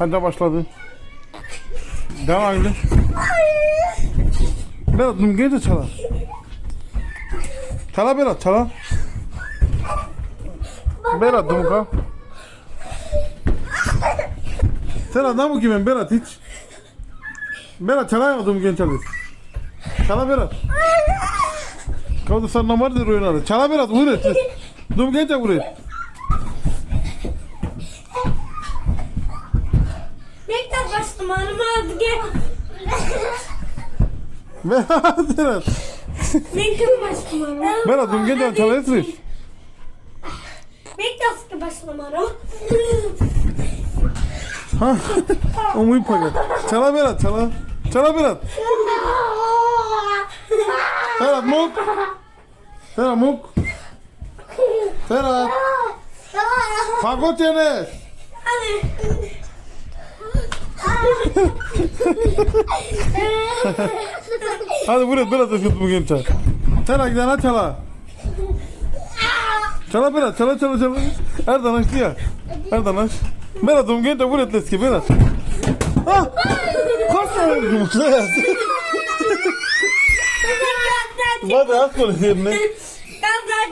Hadi başladı. Devam edelim. Berat dumgayı da çala. Çala Berat çala. Berat dumga. Sen adam mı kimin Berat hiç? Berat çala ya dumgayı çalıyorsun. Çala Berat. Kaldı sen namardır oynadı. Çala Berat vur et. Dumgayı da vur et. Bekle ağrımadı gel. Berat Berat. Bekle ağrımadı. Berat dumgayı da çalıyorsun. Bekle aslında başım ağrımadı. Ha. O muy paga. Çala Berat çala. Çala Berat. Berat muk. Berat muk. Berat. Fagot Enes. Hadi buraya Berat ıskıt bugün çal. Çala gidene çala. Çala Berat çala çala çala. Erdan açtı ya. Erdan aç. Berat bugün de buraya tleski Berat. Korsa yumurta yazdı. Hadi az konuş yerine. Ben zaten